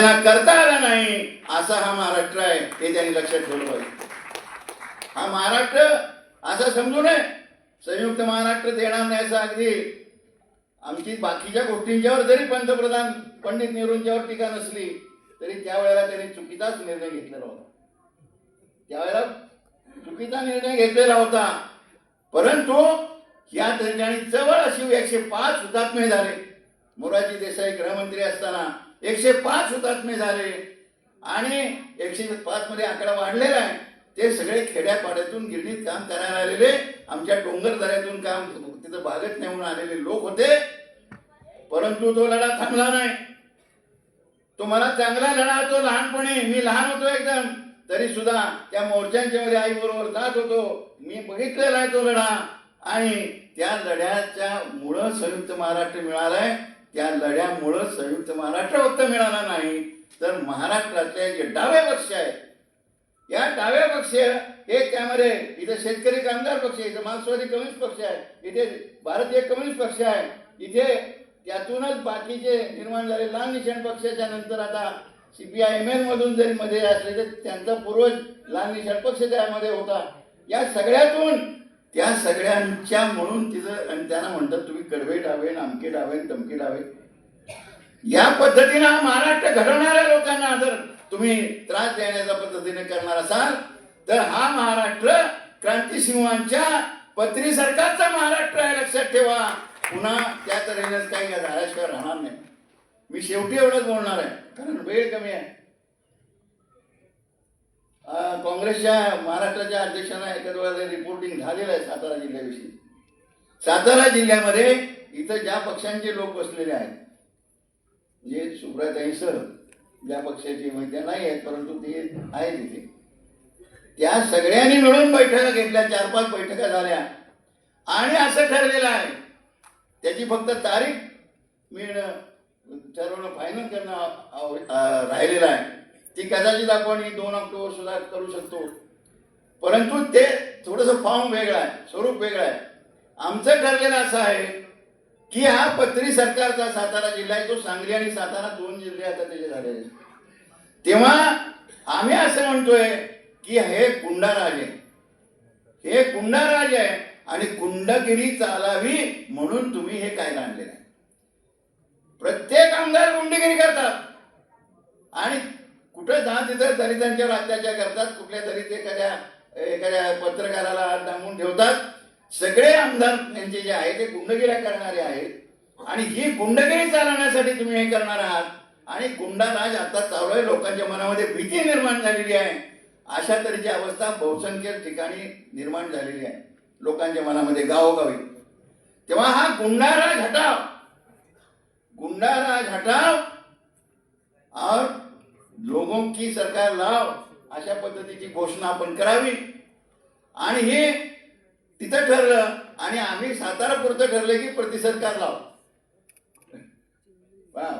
त्यांना करता आला नाही. असा हा महाराष्ट्र आहे हे त्यांनी लक्षात ठेवलं पाहिजे. हा महाराष्ट्र असा समजू नये. संयुक्त महाराष्ट्र देणार नाही असं अगदी. आमची बाकीच्या गोष्टींच्यावर जरी पंतप्रधान पंडित नेहरूंच्यावर टीका नसली तरी त्यावेळेला त्यांनी चुकीचाच निर्णय घेतलेला होता. त्यावेळेला चुकीचा निर्णय घेतलेला होता. परंतु या ठिकाणी जवळ अशी एकशे पाच हुतात्मे झाले. मोरारजी देसाई गृहमंत्री असताना एकशे पाच हुतात्मे झाले आणि एकशे पाच मध्ये आकडा वाढलेला आहे. ते सगळे खेड्यापाड्यातून गिरणीत काम करायला आलेले आमच्या डोंगर दऱ्यातून काम तिथं बागत नेऊन आलेले लोक होते. परंतु तो लढा थांबला नाही. तो मला चांगला लढा होतो लहानपणी मी लहान होतो एकदम. तरी सुद्धा त्या मोर्चांच्या मध्ये आई बरोबर जात होतो. मी बघितलेला आहे तो लढा. आणि त्या लढ्याच्या मुळं संयुक्त महाराष्ट्र मिळालाय. त्या लढ्यामुळं संयुक्त महाराष्ट्र फक्त मिळाला नाही तर महाराष्ट्रातले जे डावे पक्ष आहेत या डाव्या पक्ष हे त्यामध्ये इथे शेतकरी कामगार पक्ष इथे मार्क्सवादी कम्युनिस्ट पक्ष आहे इथे भारतीय कम्युनिस्ट पक्ष आहे इथे त्यातूनच बाकीचे निर्माण झाले लाल निशाण पक्षाच्या नंतर आता सीपीआय एम मधून जरी मध्ये असले तर त्यांचा पूर्वज लाल निशाण पक्ष त्यामध्ये होता. या सगळ्यातून त्या सगळ्यांच्या म्हणून तिचं आणि त्यांना म्हणतात तुम्ही कडवे डावे नामके डावे दमके डावे. या पद्धतीनं महाराष्ट्र घडवणाऱ्या लोकांना जर तुम्ही त्रास देण्याच्या पद्धतीने करणार असाल तर हा महाराष्ट्र क्रांतिसिंहांच्या पत्री सरकारचा महाराष्ट्र आहे लक्षात ठेवा. पुन्हा त्या तऱ्हेनेच काही झाल्याशिवाय राहणार नाही. मी शेवटी एवढंच बोलणार आहे कारण वेळ कमी आहे. काँग्रेसच्या महाराष्ट्राच्या अध्यक्षांना एखाद वेळेला रिपोर्टिंग झालेलं आहे सातारा जिल्ह्याविषयी. सातारा जिल्ह्यामध्ये इथं ज्या पक्षांचे लोक बसलेले आहेत जे सुब्रताई सर ज्या पक्षाची माहिती नाही आहेत परंतु ते आहेत इथे. त्या सगळ्यांनी मिळून बैठका घेतल्या चार पाच बैठका झाल्या. आणि असं ठरलेलं आहे त्याची फक्त तारीख मिळणं ठरवणं फायनल करणं राहिलेलं आहे. ती कदाचित आपण ही दोन ऑक्टोबर सुद्धा करू शकतो. परंतु ते थोडंसं फॉर्म वेगळं आहे स्वरूप वेगळं आहे. आमचं ठरलेलं असं आहे की हा पत्री सरकारचा सातारा जिल्हा आहे तो सांगली आणि सातारा दोन जिल्हे आता त्याचे झालेले आहेत. तेव्हा आम्ही असं म्हणतोय की हे कुंडाराज आहे हे कुंडाराज आहे आणि कुंडगिरी चालावी म्हणून तुम्ही हे काय आणलेलं आहे. प्रत्येक आमदार गुंडगिरी करतात. आणि कुठं जा तिथं दलितांच्यावर अत्याचार करतात कुठल्या दलित एखाद्या एखाद्या पत्रकाराला हात ठेवतात. सगळे आमदार यांचे जे आहे ते गुंडगिऱ्या करणारे आहेत. आणि ही गुंडगिरी चालवण्यासाठी तुम्ही हे करणार आहात. आणि गुंडाराज आता चालू आहे लोकांच्या मनामध्ये भीती निर्माण झालेली आहे. अशा तऱ्हेची अवस्था बहुसंख्य ठिकाणी निर्माण झालेली आहे लोकांच्या मनामध्ये गावोगावी. तेव्हा हा गुंडाराज हटाव. गुंडाराज हटाव. और लोगों की सरकार लाव अशा पद्धतीची घोषणा आपण करावी. आणि हे तिथं ठरलं आणि आम्ही सातारा पुरतं ठरलं की प्रतिसरकार लाव.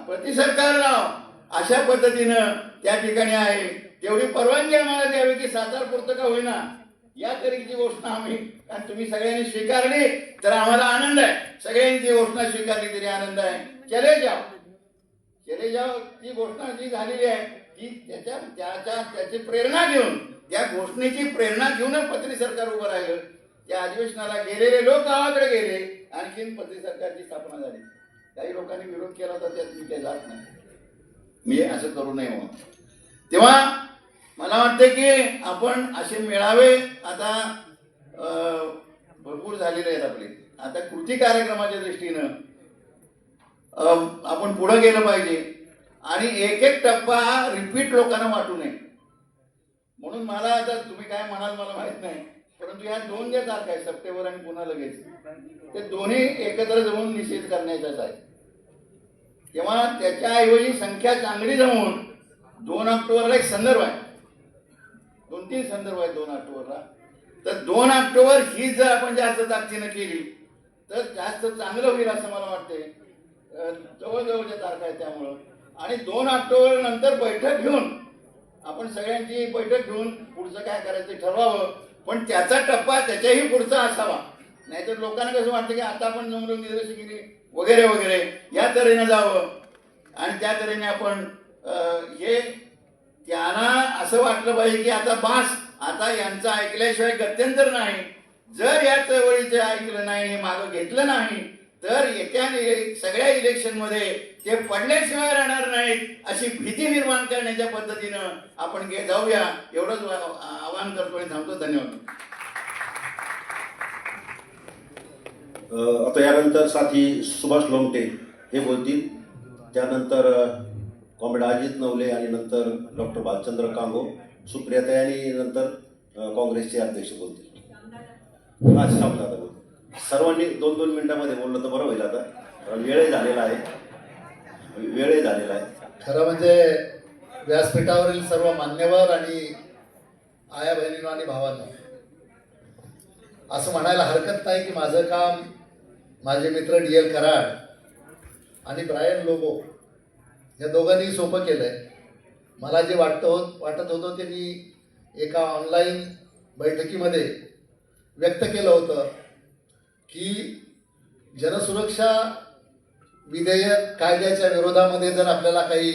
प्रतिसरकार लाव. अशा पद्धतीनं त्या ठिकाणी आहे. तेवढी परवानगी आम्हाला द्यावी की सातारा पुरतं का होईना. या तरीची घोषणा आम्ही कारण तुम्ही सगळ्यांनी स्वीकारली तर आम्हाला आनंद आहे. सगळ्यांनी ती घोषणा स्वीकारली तरी आनंद आहे. चले जाओ. चले जाओ ती घोषणा जी झालेली आहे ती त्याच्या त्याच्या त्याची प्रेरणा घेऊन त्या घोषणेची प्रेरणा घेऊनच पत्री सरकार उभं राहिलं. त्या अधिवेशनाला गेलेले लोक गावाकडे गेले आणखीन पत्री सरकारची स्थापना झाली. काही लोकांनी विरोध केला होता त्यात मी काही जात नाही. मी असं करू नये म्हणून. तेव्हा मला वाटते की आपण असे मेळावे आता भरपूर झालेले आहेत आपले. आता कृती कार्यक्रमाच्या दृष्टीनं आपण पुढं गेलं पाहिजे. आणि एक एक टप्पा हा रिपीट लोकांना वाटू नये. म्हणून मला आता तुम्ही काय म्हणाल मला माहीत नाही परंतु या दोन ज्या तारखा आहेत सप्टेंबर आणि पुन्हा लगेच ते दोन्ही एकत्र जमून निषेध करण्याचाच आहे तेव्हा त्याच्याऐवजी संख्या चांगली जमवून दोन ऑक्टोबरला एक संदर्भ आहे. दोन तीन संदर्भ आहेत दोन ऑक्टोबरला. तर दोन ऑक्टोबर ही जर आपण जास्त ताकदीनं केली तर जास्त चांगलं होईल असं मला वाटते जवळजवळच्या तारखा आहेत त्यामुळं. आणि दोन ऑक्टोबर नंतर बैठक घेऊन आपण सगळ्यांची बैठक घेऊन पुढचं काय करायचं ठरवावं. पण त्याचा टप्पा त्याच्याही पुढचा असावा. नाहीतर लोकांना कसं वाटतं की आता आपण जमलो निदर्शनगिरी वगैरे वगैरे या तऱ्हेनं जावं. आणि त्या तऱ्हेने आपण हे त्यांना असं वाटलं पाहिजे की आता बास आता यांचं ऐकल्याशिवाय गत्यंतर नाही. जर या चळवळीचं ऐकलं नाही हे मागं घेतलं नाही तर येत्या सगळ्या इलेक्शनमध्ये ते पडल्याशिवाय राहणार नाहीत अशी भीती निर्माण करण्याच्या पद्धतीनं आपण घे जाऊया. एवढंच आवाहन करतो आणि थांबतो. धन्यवाद. आता यानंतर साथी सुभाष लोमटे हे बोलतील. त्यानंतर कॉम्रेड अजित नवले आणि नंतर डॉक्टर भालचंद्र कांगो सुप्रियाताई आणि नंतर काँग्रेसचे अध्यक्ष बोलतील. आज सामना आता सर्वांनी दोन दोन मिनिटामध्ये बोललं तर बरं होईल आता. कारण वेळही झालेला आहे. वेळही झालेला आहे. खरं म्हणजे व्यासपीठावरील सर्व मान्यवर आणि आया बहिणींना आणि भावांना असं म्हणायला हरकत नाही की माझं काम माझे मित्र डी एल कराड आणि ब्रायन लोबो या दोघांनी सोपं केलंय. मला जे वाटतं होत वाटत होतं ते मी एका ऑनलाईन बैठकीमध्ये व्यक्त केलं होतं. की जनसुरक्षा विधेयक कायद्याच्या विरोधामध्ये जर आपल्याला काही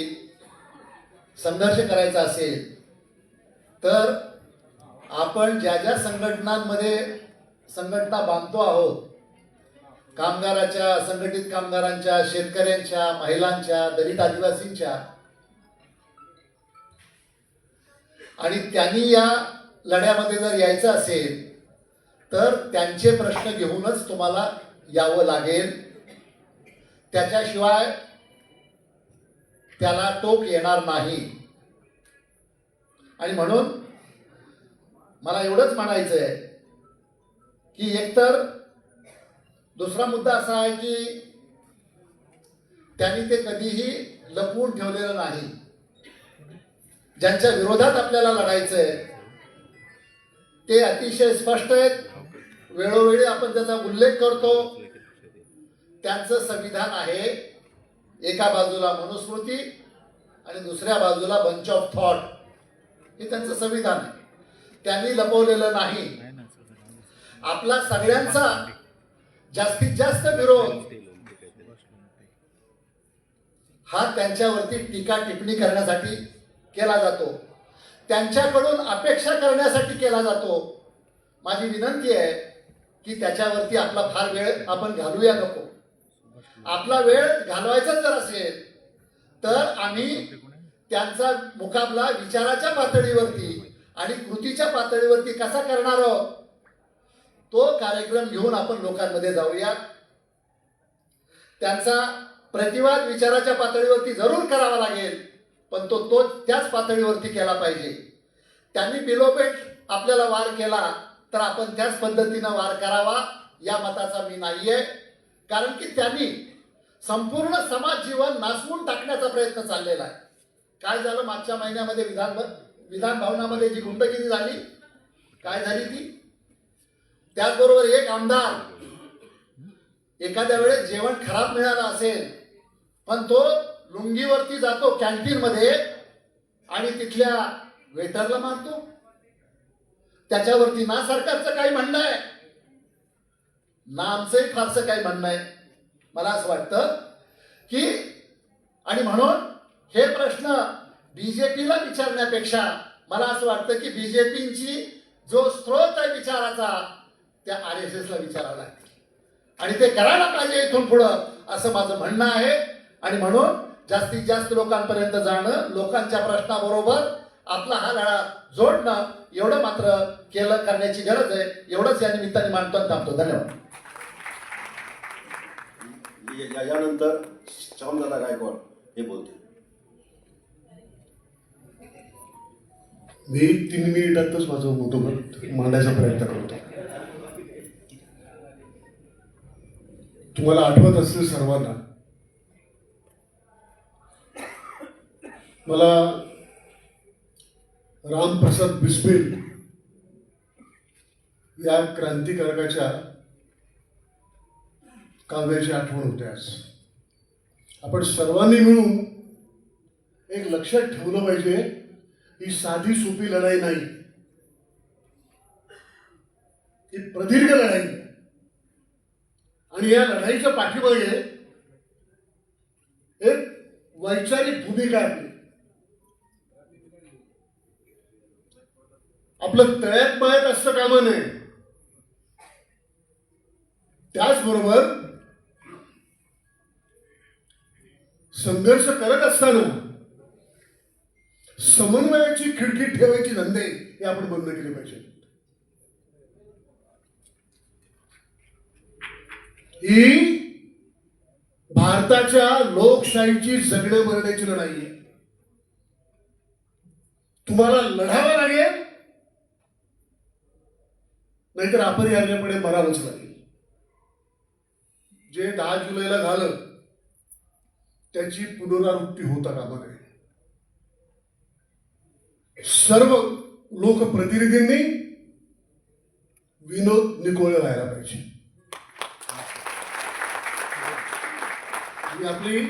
संघर्ष करायचा असेल तर आपण ज्या ज्या संघटनांमध्ये संघटना बांधतो आहोत कामगाराच्या असंघटित कामगारांच्या शेतकऱ्यांच्या महिलांच्या दलित आदिवासींच्या आणि त्यांनी या लढ्यामध्ये जर यायचं असेल तर त्यांचे प्रश्न घेऊनच तुम्हाला यावं लागेल. त्याच्याशिवाय त्याला टोक येणार नाही. आणि म्हणून मला एवढंच म्हणायचं आहे की एकतर दुसरा मुद्दा असा आहे की त्यांनी ते कधीही लपवून ठेवलेलं नाही. ज्यांच्या विरोधात आपल्याला लढायचं आहे ते अतिशय स्पष्ट आहेत. वेळोवेळी आपण त्याचा उल्लेख करतो. त्यांचं संविधान आहे एका बाजूला मनुस्मृती आणि दुसऱ्या बाजूला बंच ऑफ थॉट हे त्यांचं संविधान आहे. त्यांनी लपवलेलं नाही. आपला सगळ्यांचा जास्तीत जास्त विरोध हा त्यांच्यावरती टीका टिप्पणी करण्यासाठी केला जातो. त्यांच्याकडून अपेक्षा करण्यासाठी केला जातो. माझी विनंती आहे की त्याच्यावरती आपला फार वेळ आपण घालूया नको. आपला वेळ घालवायचा जर असेल तर आम्ही त्यांचा मुकाबला विचाराच्या पातळीवरती आणि कृतीच्या पातळीवरती कसा करणार आहोत तो कार्यक्रम घेऊन आपण लोकांमध्ये जाऊया. त्यांचा प्रतिवाद विचाराच्या पातळीवरती जरूर करावा लागेल पण तो तो त्याच पातळीवरती केला पाहिजे. त्यांनी बिलोपेट आपल्याला वार केला तर आपण त्याच पद्धतीनं वार करावा या मताचा मी नाहीये. कारण की त्यांनी संपूर्ण समाज जीवन नासवून टाकण्याचा प्रयत्न चाललेला आहे. काय झालं मागच्या महिन्यामध्ये विधान विधान भवनामध्ये जी गुंडगिरी झाली? काय झाली ती? त्याचबरोबर एक आमदार एखाद्या वेळेस जेवण खराब मिळालं असेल पण तो लुंगीवरती जातो कॅन्टीन मध्ये आणि तिथल्या वेटरला मारतो त्याच्यावरती ना सरकारचं काही म्हणणं आहे. ना आमचंही फारसं काही म्हणणं आहे. मला असं वाटतं की आणि म्हणून हे प्रश्न बीजेपीला विचारण्यापेक्षा मला असं वाटतं की बीजेपीची जो स्रोत आहे विचाराचा त्या आर एस एसला विचारावं लागते. आणि ते करायला पाहिजे इथून पुढं असं माझं म्हणणं आहे. आणि म्हणून जास्तीत जास्त लोकांपर्यंत जाणं लोकांच्या प्रश्नाबरोबर आपला हा लढा जोडणं एवढं मात्र केलं करण्याची गरज आहे. एवढंच या निमित्ताने मानतो आणि थांबतो. धन्यवाद. या- यानंतर श्यामदादा गायकवाड हे बोलतील. मी तीन मिनिटातच माझं मोठं मांडायचा प्रयत्न करतो. तुम्हाला आठवत असेल सर्वांना मला रामप्रसाद बिस्बिल या क्रांतिकारकाच्या काव्याची आठवण होते आज. आपण सर्वांनी मिळून एक लक्षात ठेवलं पाहिजे ही साधी सोपी लढाई नाही. ही प्रदीर्घ लढाई. आणि या लढाईच्या पाठीमागे एक वैचारिक भूमिका आहे. आपलं तळ्यात मळ्यात असतं कामा नये त्याचबरोबर संघर्ष करत असताना समन्वयाची खिडकी ठेवायची धंदे हे आपण बंद केले पाहिजे ही भारताच्या लोकशाहीची जगण्या मरण्याची लढाई आहे. तुम्हाला लढावं लागेल नाहीतर अपरिहार्यपणे मरावंच लागेल. जे दहा जुलैला झालं त्याची पुनरावृत्ती होता कामा नये. सर्व लोकप्रतिनिधींनी विनोद निकोळे व्हायला पाहिजे. आणि आपली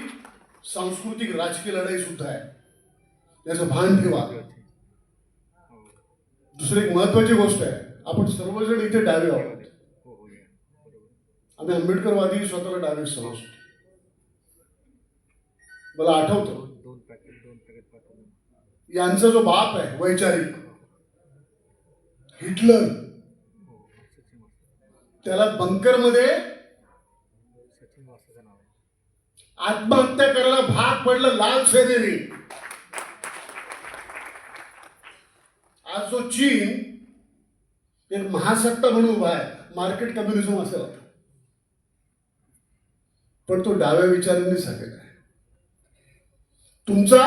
सांस्कृतिक राजकीय लढाई सुद्धा आहे. याचं भान ठेवा. दुसरी एक महत्वाची गोष्ट आहे. आपण सर्वजण इथे डावे आहोत. आम्ही आंबेडकरवादी स्वतःला डावे समजतो. मला आठवतं. यांचा जो बाप आहे वैचारिक हिटलर त्याला बंकरमध्ये आत्महत्या करायला भाग पडलं लाल सेनेने. आज जो चीन एक महासत्ता म्हणून उभा आहे. मार्केट कम्युनिझम असं होतं पण तो डाव्या विचारांनी सांगितला आहे. तुमचा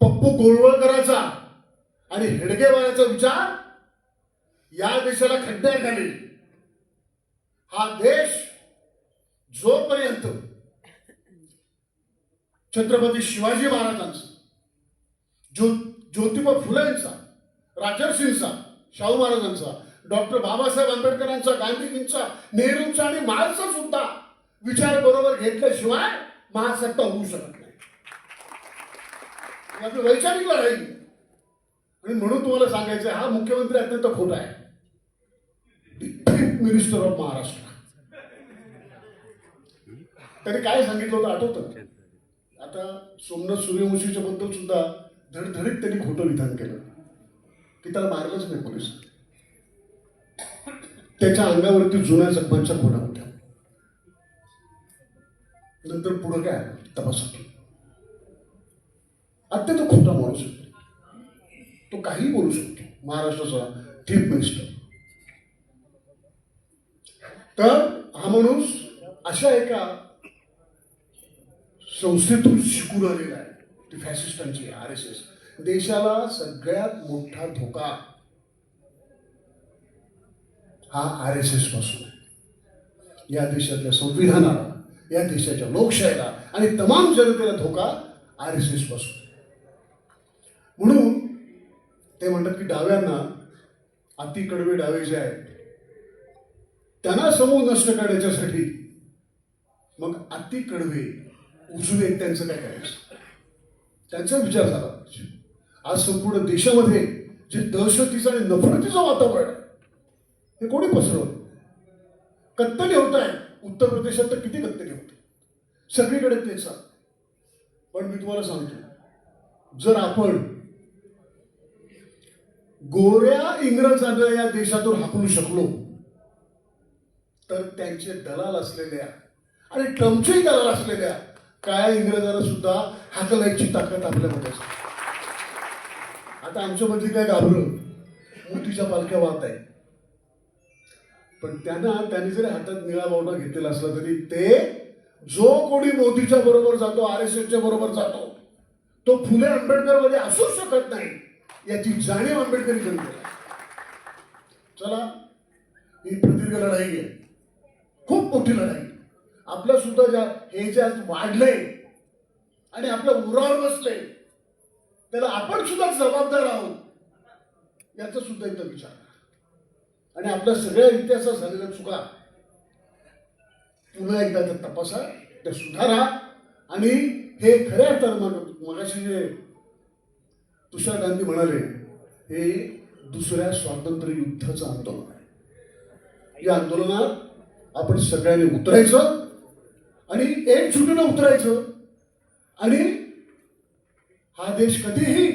पप्पू गोळवळकराचा आणि हेडगेवाल्याचा विचार या देशाला खड्ड्या घालेल हा देश जोपर्यंत छत्रपती शिवाजी महाराजांचा ज्यो ज्योतिबा फुलेंचा राजर्षींचा शाहू महाराजांचा डॉक्टर बाबासाहेब आंबेडकरांचा गांधीजींचा नेहरूंचा आणि मार्क्सचा सुद्धा विचार बरोबर घेतल्याशिवाय महासत्ता होऊ शकत नाही. आपली वैचारिक लढाई. आहे. आणि म्हणून तुम्हाला सांगायचं आहे, हा मुख्यमंत्री अत्यंत खोटा आहे. मिनिस्टर ऑफ महाराष्ट्र त्याने काय सांगितलं होतं आठवतं? आता सोमनाथ सूर्यवंशीच्या बद्दल सुद्धा धडधडीत त्यांनी खोटं विधान केलं. की त्याला मारलंच नाही पोलीस. त्याच्या अंगावरती जुन्या जखमांच्या खुणा होत्या. नंतर पुढं काय? आलं? अत्यंत खोटा माणूस आहे. तो काही बोलू शकतो. महाराष्ट्राचा चीफ मिनिस्टर तर हा माणूस अशा एका संस्थेतून शिकून आलेला आहे. ती फॅसिस्टांची आर एस एस देशाला सगळ्यात मोठा धोका हा आर एस एसपासून या देशातल्या संविधानाला या देशाच्या लोकशाहीला आणि तमाम जनतेला धोका आर एस एसपासून म्हणून ते म्हणतात की डाव्यांना अति कडवे डावे जे आहेत त्यांना समूह नष्ट करण्याच्यासाठी मग अति कडवे उजवे त्यांचं काय करायचं? त्यांचा विचार झाला. आज संपूर्ण देशामध्ये जे दहशतीचं आणि नफरतीचं वातावरण आहे हे कोणी पसरवलं कत्तली होत आहे. उत्तर प्रदेशात तर किती कत्तली होते? सगळीकडे तेच पण मी तुम्हाला सांगतो जर आपण गोऱ्या इंग्रजांना या देशातून हाकलू शकलो तर त्यांचे दलाल असलेल्या आणि ट्रम्पचेही दलाल असलेल्या काळ्या इंग्रजांना सुद्धा हाकलायची ताकद आपल्यामध्ये असते. आता आमच्यामध्ये काय घाबरं मोतीच्या पालख्या वाहत आहे पण त्यांना त्यांनी जरी हातात निळा बावटा घेतलेला असला तरी ते जो कोणी मोदीच्या बरोबर जातो आर एस एसच्या बरोबर जातो तो फुले आंबेडकरमध्ये असू शकत नाही याची जाणीव आंबेडकर जनतेला चला ही प्रदीर्घ लढाई आहे. खूप मोठी लढाई. आपल्या सुद्धा ज्या हे जे आज वाढले आणि आपलं उरावर बसले त्याला आपण सुद्धा जबाबदार आहोत याचा सुद्धा एकदा विचार आणि आपल्या सगळ्या इतिहासात झालेल्या चुका पुन्हा एकदा त्या तपासा त्या सुधारा. आणि हे खऱ्या तर मग मगाशी जे तुषार गांधी म्हणाले हे दुसऱ्या स्वातंत्र्य युद्धाचं आंदोलन आहे. या आंदोलनात आपण सगळ्यांनी उतरायचं आणि एक छुटीनं उतरायचं आणि हा देश कधीही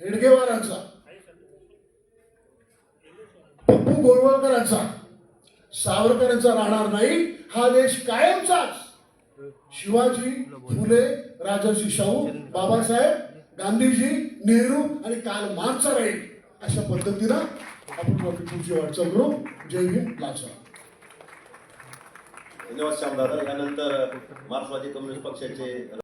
हेडगेवारांचा गोळवळकरांचा सावरकरांचा राहणार नाही. हा देश कायमचाच. शिवाजी फुले राजर्षी शाहू बाबासाहेब गांधीजी नेहरू आणि काल मार्चा राहील अशा पद्धतीनं आपण पुढची वाटचाल करू. जय हिंद लाचा धन्यवाद श्यामदादा. यानंतर मार्क्सवादी कम्युनिस्ट पक्षाचे